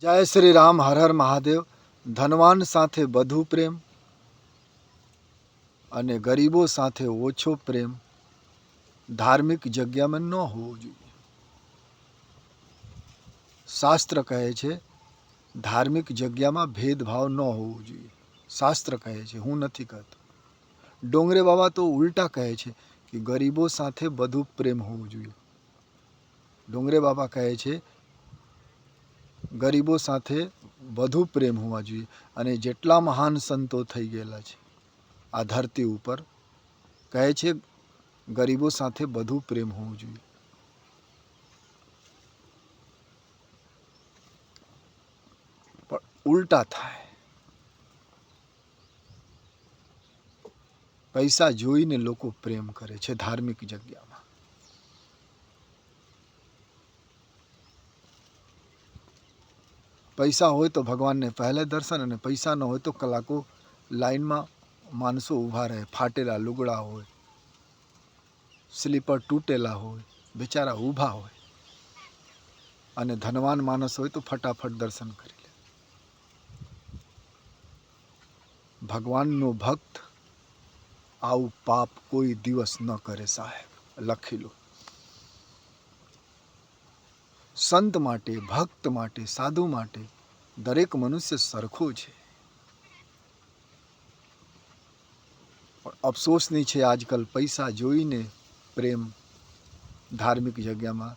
જય શ્રી રામ, હર હર મહાદેવ. ધનવાન સાથે વધુ પ્રેમ અને ગરીબો સાથે ઓછો પ્રેમ ધાર્મિક જગ્યામાં ન હોવો જોઈએ. શાસ્ત્ર કહે છે, ધાર્મિક જગ્યામાં ભેદભાવ ન હોવો જોઈએ. શાસ્ત્ર કહે છે, હું નથી કહેતો. ડોંગરે બાબા તો ઉલટા કહે છે કે ગરીબો સાથે બધું પ્રેમ હોવો જોઈએ. ડોંગરે બાબા કહે છે ગરીબો સાથે વધુ પ્રેમ હોવા જોઈએ અને જેટલા મહાન સંતો થઈ ગયેલા છે, આ ધરતી ઉપર કહે છે, ગરીબો સાથે વધુ પ્રેમ હોવું જોઈએ. પણ ઉલટા થાય. પૈસા જોઈને લોકો પ્રેમ કરે છે ધાર્મિક જગ્યામાં. પૈસા હોય તો ભગવાનને પહેલે દર્શન અને પૈસા ન હોય તો કલાકો લાઈનમાં માણસો ઊભા રહે, ફાટેલા લુગડા હોય, સ્લીપર તૂટેલા હોય, બિચારા ઊભા હોય. અને ધનવાન માણસ હોય તો ફટાફટ દર્શન કરી લે. ભગવાનનો ભક્ત આવું પાપ કોઈ દિવસ ન કરે સાહેબ. લખી લો. સંત માટે, ભક્ત માટે, સાધુ માટે દરેક મનુષ્ય સરખો છે. અફસોસની છે આજકાલ પૈસા જોઈને પ્રેમ ધાર્મિક જગ્યામાં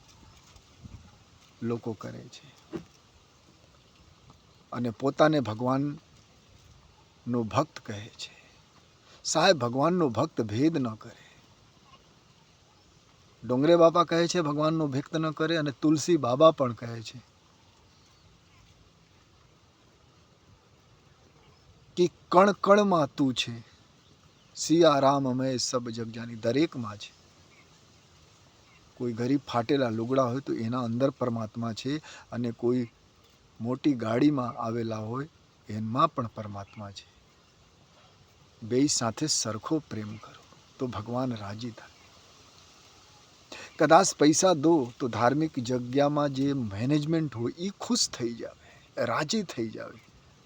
લોકો કરે છે. અને પોતાને ભગવાનનો ભક્ત કહે છે. સાહેબ, ભગવાનનો ભક્ત ભેદ ન કરે. ડોંગરે બાપા કહે છે, ભગવાનનો ભક્ત ન કરે અને તુલસી બાબા પણ કહે છે. કે કણ કણમાં તું છે સિયારામ અમે સબ જગજાની દરેકમાં છે. કોઈ ગરીબ ફાટેલા લુગડા હોય તો એના અંદર પરમાત્મા છે અને કોઈ મોટી ગાડીમાં આવેલા હોય એમાં પણ પરમાત્મા છે. બેય સાથે સરખો પ્રેમ કરો તો ભગવાન રાજી થાય. કદાચ પૈસા દો તો ધાર્મિક જગ્યામાં જે મેનેજમેન્ટ હોય એ ખુશ થઈ જાવે, રાજી થઈ જાવે.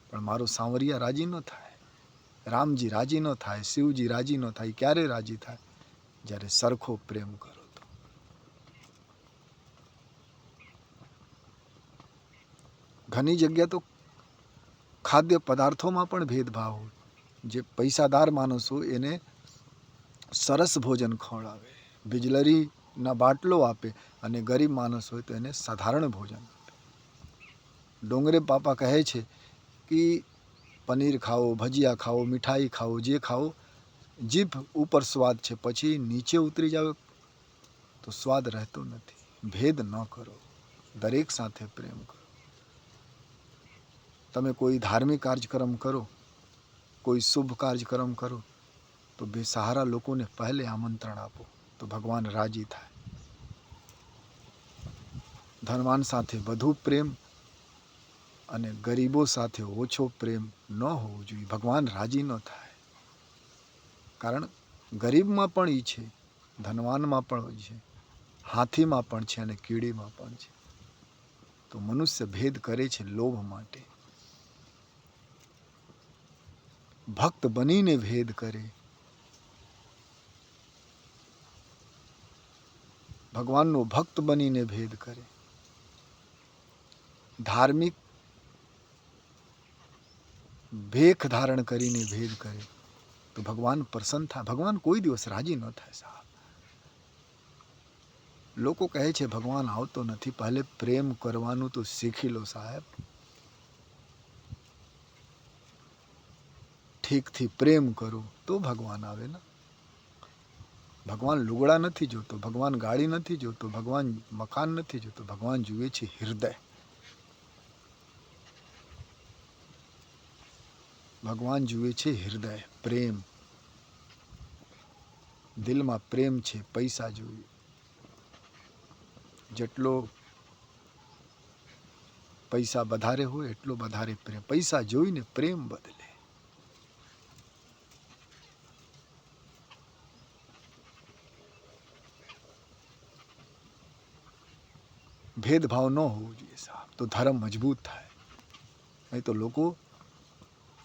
પણ મારો સાંવરિયા રાજી ન થાય, રામજી રાજી ન થાય, શિવજી રાજી ન થાય ક્યારે રાજી થાય? જ્યારે સરખો પ્રેમ કરો તો. ઘણી જગ્યા તો ખાદ્ય પદાર્થોમાં પણ ભેદભાવ હોય. જે પૈસાદાર માણસ એને સરસ ભોજન ખવડાવે. બિજલરીના બાટલો આપે અને ગરીબ માણસ હોય તો એને સાધારણ ભોજન ડોંગરે પાપા કહે છે કે પનીર ખાઓ, ભજીયા ખાઓ, મીઠાઈ ખાઓ, જે ખાઓ, જીભ ઉપર સ્વાદ છે, પછી નીચે ઉતરી જાવ તો સ્વાદ રહેતો નથી. ભેદ ન કરો. દરેક સાથે પ્રેમ કરો. તમે કોઈ ધાર્મિક કાર્યક્રમ કરો, કોઈ શુભ કાર્યક્રમ કરો, તો બેસહારા લોકોને પહેલે આમંત્રણ આપો. તો ભગવાન રાજી થાય. ધનવાન સાથે વધુ પ્રેમ અને ગરીબો સાથે ઓછો પ્રેમ ન હોવો જોઈએ. ભગવાન રાજી ન થાય. કારણ ગરીબમાં પણ એ છે, ધનવાનમાં પણ છે, હાથીમાં પણ છે અને કીડીમાં પણ છે. તો મનુષ્ય ભેદ કરે છે લોભ માટે. ભક્ત બનીને ભેદ કરે. ભગવાનનો ભક્ત બનીને ભેદ કરે. ધાર્મિક ભેખ ધારણ કરીને ભેદ કરે. તો ભગવાન પ્રસન્ન થાય. ભગવાન કોઈ દિવસ રાજી ન થાય સાહેબ. લોકો કહે છે, ભગવાન આવતો નથી. પહેલે પ્રેમ કરવાનું તો શીખી લો સાહેબ. ઠીકથી પ્રેમ કરો તો ભગવાન આવે ને? ભગવાન લુગડા નથી જોતો, ભગવાન ગાડી નથી જોતો, ભગવાન મકાન નથી જોતો, ભગવાન જુએ છે હૃદય ભગવાન જુએ છે હૃદય પ્રેમ. દિલમાં પ્રેમ છે, પૈસા જોઈએ. જેટલો પૈસા વધારે હોય એટલો વધારે પ્રેમ. પૈસા જોઈને પ્રેમ બદલે. ભેદભાવ ન હોવો જોઈએ સાહેબ. તો ધર્મ મજબૂત થાય. નહીં તો લોકો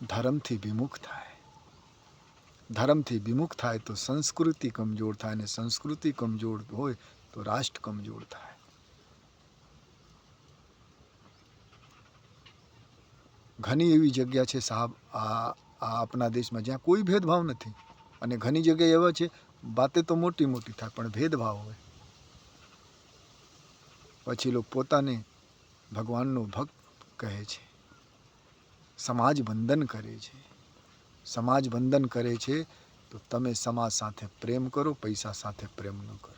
ધર્મથી વિમુખ થાય. ધર્મથી વિમુખ થાય તો સંસ્કૃતિ કમજોર થાય અને સંસ્કૃતિ કમજોર હોય તો રાષ્ટ્ર કમજોર થાય. ઘણી એવી જગ્યા છે સાહેબ, આ આપણા દેશમાં જ્યાં કોઈ ભેદભાવ નથી. અને ઘણી જગ્યાએ એવા છે, વાતે તો મોટી મોટી થાય, પણ ભેદભાવ હોય. પછી લોકો પોતાને ભગવાનનો ભક્ત કહે છે. સમાજ બંધન કરે છે. સમાજ બંધન કરે છે તો તમે સમાજ સાથે પ્રેમ કરો, પૈસા સાથે પ્રેમ ન કરો.